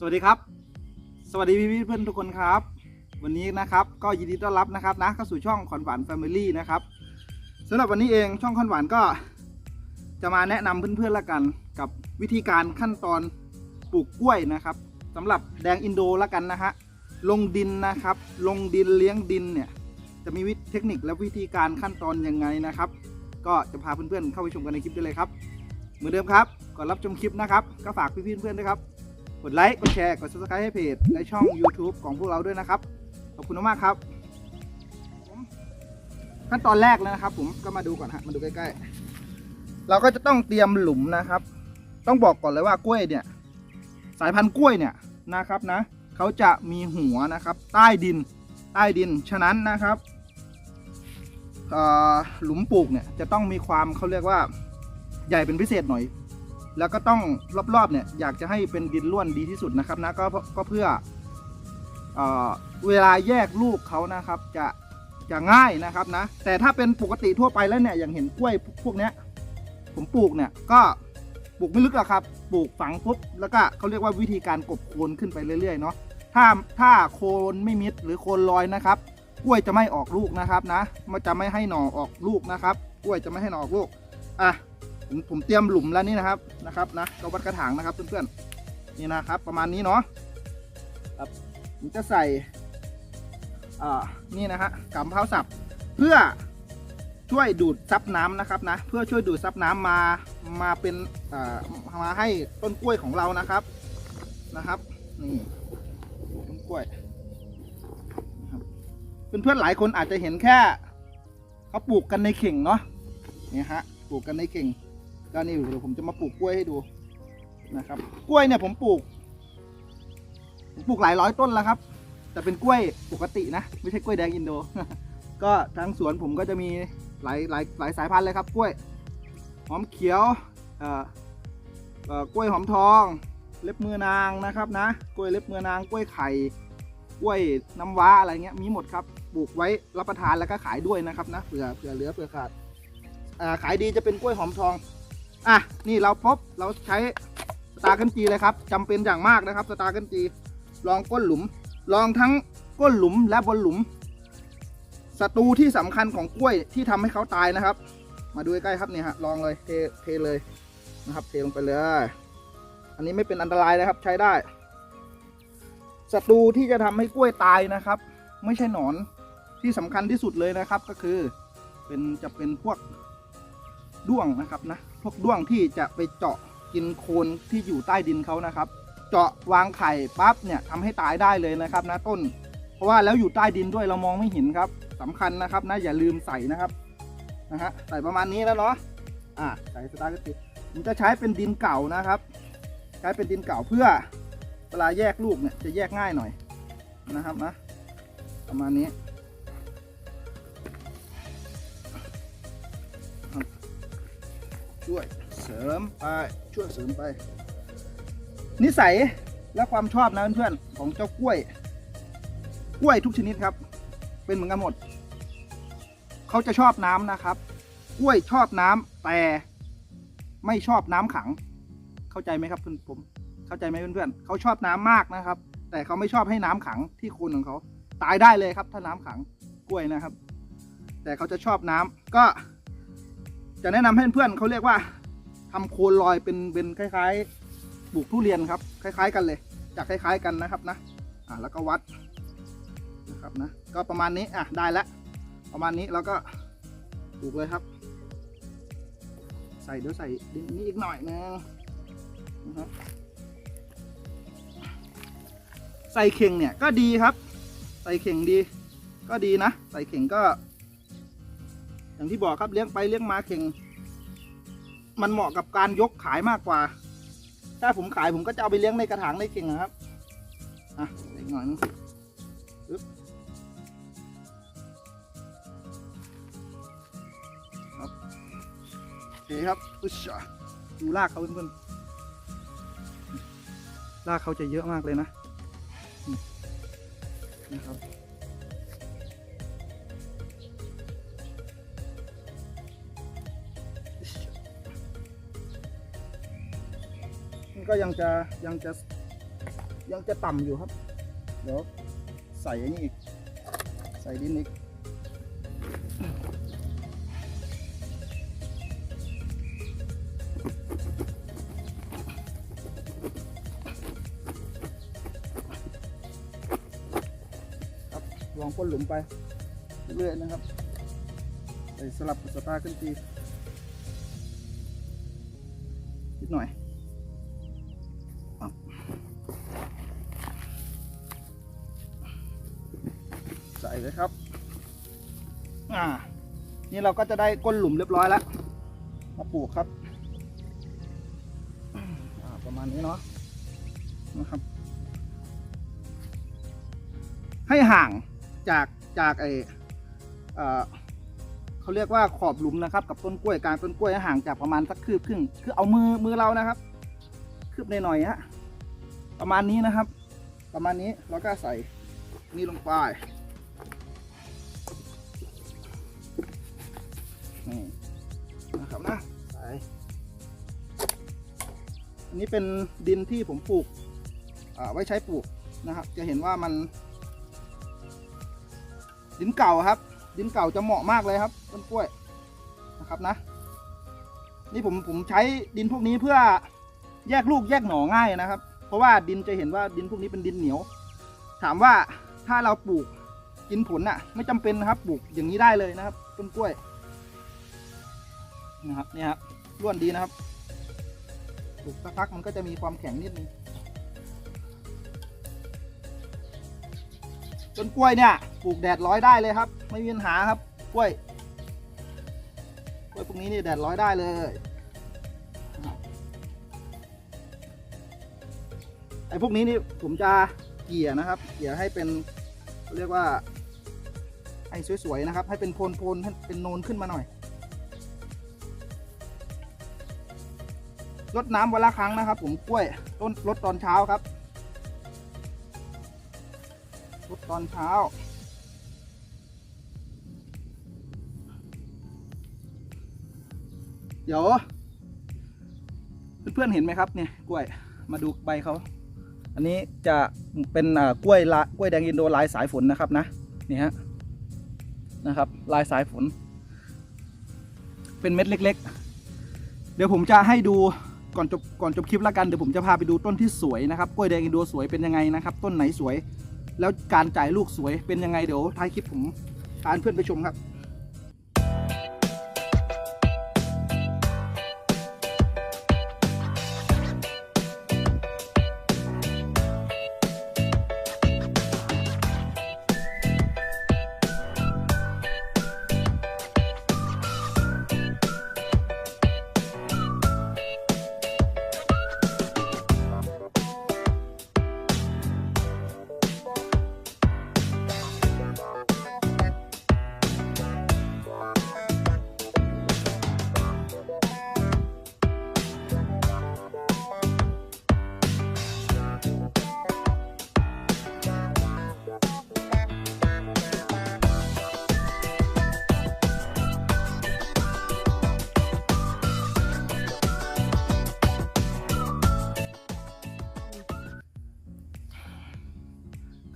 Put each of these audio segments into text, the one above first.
สวัสดีครับ สวัสดีพี่ๆเพื่อนทุกคนครับ วันนี้นะครับก็ยินดีต้อนรับนะครับนะเข้าสู่ช่องขอนหวานแฟมิลี่นะครับสำหรับวันนี้เองช่องขอนหวานก็จะมาแนะนำเพื่อนๆละกัน กับวิธีการขั้นตอนปลูกกล้วยนะครับสำหรับแดงอินโดละกันนะฮะลงดินนะครับ ลงดินเลี้ยงดินเนี่ยจะมีวิธีเทคนิคและวิธีการขั้นตอนยังไงนะครับ ก็จะพาเพื่อนๆเข้าไปชมกันในคลิปได้เลยครับ เหมือนเดิมครับก่อนรับชมคลิปนะครับ ก็ฝากพี่ๆเพื่อนๆด้วยครับ กดไลค์ กดแชร์ กด subscribe ให้เพจ และช่อง YouTube ของพวกเราด้วยนะครับ ขอบคุณมากครับ ขั้นตอนแรกแล้วนะครับ ผมก็มาดูก่อนฮะ มาดูใกล้ๆ เราก็จะต้องเตรียมหลุมนะครับ ต้องบอกก่อนเลยว่ากล้วยเนี่ย สายพันธุ์กล้วยเนี่ยนะครับนะ เขาจะมีหัวนะครับ ใต้ดิน ใต้ดิน ฉะนั้นนะครับหลุมปลูกเนี่ยจะต้องมีความเขาเรียกว่าใหญ่เป็นพิเศษหน่อย แล้วก็ต้องรอบๆเนี่ยอยากจะให้เป็นดินล้วนดีที่สุดนะครับนะก็ก็เพื่อเออเวลาแยกลูกเขานะครับจะจะง่ายนะครับนะ แต่ถ้าเป็นปกติทั่วไปแล้วเนี่ยอย่างเห็นกล้วยพวกเนี้ยผมปลูกเนี่ยก็ปลูกไม่ลึกหรอกครับ ปลูกฝังปุ๊บแล้วก็เขาเรียกว่าวิธีการกบโคนขึ้นไปเรื่อยๆเนาะถ้าถ้าโคนไม่มิดหรือโคนลอยนะครับ กล้วยจะไม่ออกลูกนะครับนะ มันจะไม่ให้หน่อออกลูกนะครับ กล้วยจะไม่ให้หน่อออกลูกอะ ผมผมเตรียมหลุมแล้วนี่นะครับนะครับนะก็วัดกระถางนะครับเพื่อนๆนี่นะครับ ประมาณนี้เนาะครับผมจะใส่อ่านี่นะฮะกำเพราสับเพื่อช่วยดูดซับน้ำนะครับนะเพื่อช่วยดูดซับน้ำมามาเป็นอ่ามาให้ต้นกล้วยของเรานะครับนะครับนี่ต้นกล้วยเพื่อนๆหลายคนอาจจะเห็นแค่เขาปลูกกันในเข่งเนาะนี่ฮะปลูกกันในเข่ง ก็นี่เดี๋ยวผมจะมาปลูกกล้วยให้ดูนะครับ กล้วยเนี่ยผมปลูกผมปลูกหลายร้อยต้นแล้วครับ แต่เป็นกล้วยปกตินะ ไม่ใช่กล้วยแดงอินโด ก็ทางสวนผมก็จะมีหลายหลายหลายสายพันธุ์เลยครับ กล้วยหอมเขียวเอ่อเอ่อกล้วยหอมทอง เล็บมือนางนะครับนะ กล้วยเล็บมือนาง กล้วยไข่ กล้วยน้ำว้าอะไรเงี้ยมีหมดครับ ปลูกไว้รับประทานแล้วก็ขายด้วยนะครับนะ เผื่อเผื่อเหลือเผื่อขาด อ่าขายดีจะเป็นกล้วยหอมทอง อะนี่เราพบเราใช้สตาร์กันจีเลยครับจำเป็นอย่างมากนะครับสตาร์กันจีลองก้นหลุม ลองทั้งก้นหลุมและบนหลุมศัตรูที่สำคัญของกล้วยที่ทำให้เขาตายนะครับ มาดูใกล้ครับเนี่ยฮะลองเลยเทเทเลยนะครับ เทลงไปเลย อันนี้ไม่เป็นอันตรายนะครับใช้ได้ศัตรูที่จะทำให้กล้วยตายนะครับ ไม่ใช่หนอนที่สำคัญที่สุดเลยนะครับก็คือเป็นจะเป็นพวกด้วงนะครับนะ วกด้วงที่จะไปเจาะกินโคนที่อยู่ใต้ดินเขานะครับ เจาะวางไข่ปั๊บเนี่ยทำให้ตายได้เลยนะครับนะต้น เพราะว่าแล้วอยู่ใต้ดินด้วยเรามองไม่เห็นครับสำคัญนะครับนะอย่าลืมใส่นะครับนะฮะใส่ประมาณนี้แล้วเนาะอ่าใส่สตาร์ทติดผมจะใช้เป็นดินเก่านะครับ ใช้เป็นดินเก่าเพื่อเวลาแยกลูกเนี่ยจะแยกง่ายหน่อยนะครับนะประมาณนี้ ช่วยเสริมไปช่วยเสริมไป นิสัยและความชอบนะเพื่อนๆของเจ้ากล้วย กล้วยทุกชนิดครับ เป็นเหมือนกันหมด เขาจะชอบน้ำนะครับ กล้วยชอบน้ำแต่ไม่ชอบน้ำขัง เข้าใจไหมครับเพื่อนผม เข้าใจไหมเพื่อนๆเขาชอบน้ำมากนะครับ แต่เขาไม่ชอบให้น้ำขังที่โคนของเขาตายได้เลยครับ ถ้าน้ำขังกล้วยนะครับ แต่เขาจะชอบน้ำก็ จะแนะนำให้เพื่อนเขาเรียกว่าทำโคนลอยเป็นเป็นคล้ายๆปลูกทุเรียนครับ คล้าย ๆ กันเลยจากคล้าย ๆ กันนะครับนะอะแล้วก็วัดนะครับนะก็ประมาณนี้อะได้แล้วประมาณนี้แล้วก็ปลูกเลยครับ ใส่เดี๋ยวใส่ดินนี้อีกหน่อยนึงนะครับใส่เข่งเนี่ยก็ดีครับ ใส่เข่งดี ก็ดีนะ ใส่เข่งก็ อย่างที่บอกครับเลี้ยงไปเลี้ยงมาเข่ง มันเหมาะกับการยกขายมากกว่า ถ้าผมขายผมก็จะเอาไปเลี้ยงในกระถางในเข่งนะครับอะอีกหน่อยนึงปึ๊บครับโอเคครับอุ๊ยจ้ะดูรากเขาเพื่อนๆรากเขาจะเยอะมากเลยนะนี่นะครับ ก็ยังจะยังจะยังจะต่ำอยู่ครับ เดี๋ยวใส่อันนี้อีก ใส่ดินอีกครับลองพ่นหลุมไปเรื่อยๆนะครับ ใส่สลับกับสตาร์ขึ้นทีนิดหน่อย เลยครับ อ่า นี่เราก็จะได้ก้นหลุมเรียบร้อยแล้ว มาปลูกครับอ่าประมาณนี้เนาะ นะครับ ให้ห่างจากจากไอเอเขาเรียกว่าขอบหลุมนะครับ กับต้นกล้วยกางต้นกล้วยให้ห่างจากประมาณสักคืบครึ่ง คือเอามือมือเรานะครับ คืบหน่อยๆฮะ ประมาณนี้นะครับ ประมาณนี้เราก็ใส่นี่ลงไป นี้เป็นดินที่ผมปลูกไว้ใช้ปลูกนะครับ จะเห็นว่ามัน ดินเก่าครับ ดินเก่าจะเหมาะมากเลยครับต้นกล้วยนะครับนะ นี่ผมผมใช้ดินพวกนี้เพื่อแยกลูกแยกหน่อง่ายนะครับ เพราะว่าดินจะเห็นว่าดินพวกนี้เป็นดินเหนียว ถามว่าถ้าเราปลูกกินผลน่ะ ไม่จำเป็นนะครับปลูกอย่างนี้ได้เลยนะครับต้นกล้วยนะครับเนี่ยครับร่วนดีนะครับ ปลูกสักพักมันก็จะมีความแข็งนิดนึงต้นกล้วยเนี่ยปลูกแดดร้อยได้เลยครับ ไม่มีปัญหาครับกล้วยกล้วยพวกนี้นี่แดดร้อยได้เลยไอ้พวกนี้นี่ผมจะเกี่ยนะครับเกี่ยให้เป็นเรียกว่าให้สวยๆนะครับ ให้เป็นโพนๆให้เป็นโนนขึ้นมาหน่อย รดน้ำวันละครั้งนะครับ ผมกล้วยต้นรดตอนเช้าครับทุกตอนเช้า เดี๋ยว เพื่อนๆเห็นไหมครับเนี่ยกล้วยมาดูใบเขาอันนี้จะเป็นอ่ากล้วยละกล้วยแดงอินโดลายสายฝนนะครับนะนี่ฮะนะครับ ลายสายฝน เป็นเม็ดเล็ก ๆ เดี๋ยวผมจะให้ดู ก่อนจบก่อนจบคลิปแล้วกันเดี๋ยวผมจะพาไปดูต้นที่สวยนะครับกล้วยแดงอินโดสวยเป็นยังไงนะครับ ต้นไหนสวย แล้วการจ่ายลูกสวยเป็นยังไงเดี๋ยวท้ายคลิปผมพาเพื่อนไปชมครับ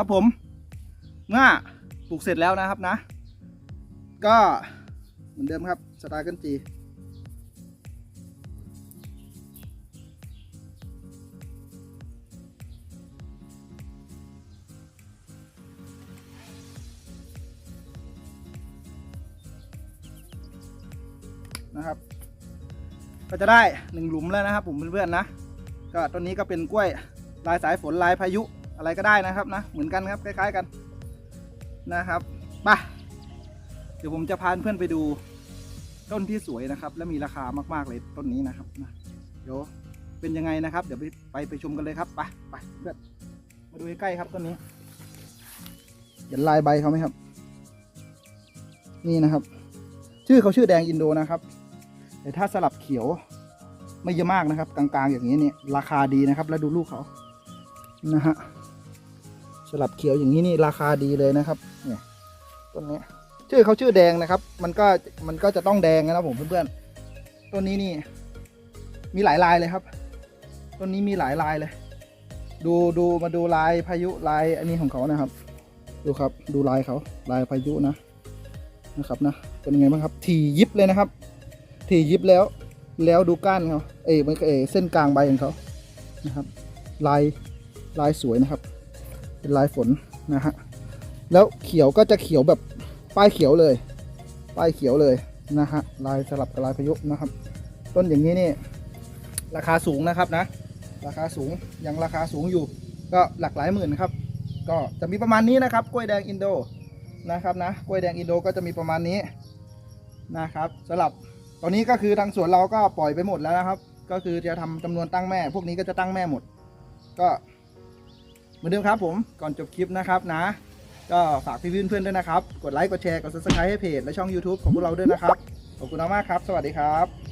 ครับผม เมื่อปลูกเสร็จแล้วนะครับนะ ก็เหมือนเดิมครับสตาร์กิลจีนะครับ ก็จะได้หนึ่งหลุมแล้วนะครับ ผมเพื่อนๆนะ ก็ต้นนี้ก็เป็นกล้วยลายสายฝนลายพายุ อะไรก็ได้นะครับนะเหมือนกันครับคล้ายๆกันนะครับไปเดี๋ยวผมจะพาเพื่อนไปดูต้นที่สวยนะครับ และมีราคามากๆเลยต้นนี้นะครับนะเดี๋ยวเป็นยังไงนะครับ เดี๋ยวไปไปไปชมกันเลยครับไปไปเพื่อนมาดูใกล้ครับต้นนี้เห็นลายใบเขาไหมครับ นี่นะครับ ชื่อเขาชื่อแดงอินโดนะครับ แต่ถ้าสลับเขียวไม่เยอะมากนะครับ กลางๆ อย่างนี้เนี่ยราคาดีนะครับ แล้วดูลูกเขานะฮะ สลับเขียวอย่างนี้นี่ราคาดีเลยนะครับเนี่ยต้นนี้ชื่อเขาชื่อแดงนะครับ มันก็มันก็จะต้องแดงนะครับผมเพื่อนๆต้นนี้นี่ มีหลายลายเลยครับต้นนี้มีหลายลายเลย ดูดูมาดูลายพายุลายอันนี้ของเขานะครับ ดูครับ ดูลายเขาลายพายุนะนะครับนะเป็นยังไงบ้างครับ ทียิบเลยนะครับ ทียิบแล้ว แล้วดูก้านเขาเอ้ยมันเอยเส้นกลางใบของเขานะครับ ลายลายสวยนะครับ เป็นลายฝนนะฮะแล้วเขียวก็จะเขียวแบบป้ายเขียวเลย ป้ายเขียวเลยนะฮะลายสลับกับลายพายุนะครับ ต้นอย่างนี้นี่ราคาสูงนะครับนะ ราคาสูงยังราคาสูงอยู่ ก็หลักหลายหมื่นครับ ก็จะมีประมาณนี้นะครับกล้วยแดงอินโดนะครับนะกล้วยแดงอินโดก็จะมีประมาณนี้นะครับสำหรับตอนนี้ก็คือทางสวนเราก็ปล่อยไปหมดแล้วนะครับ ก็คือจะทำจำนวนตั้งแม่ พวกนี้ก็จะตั้งแม่หมด ก็ เหมือนเดิมครับผมก่อนจบคลิปนะครับนะ ก็ฝากพี่เพื่อนๆด้วยนะครับ กดไลค์กดแชร์กด subscribe ให้เพจและช่อง YouTube ของพวกเราด้วยนะครับขอบคุณมากครับ สวัสดีครับ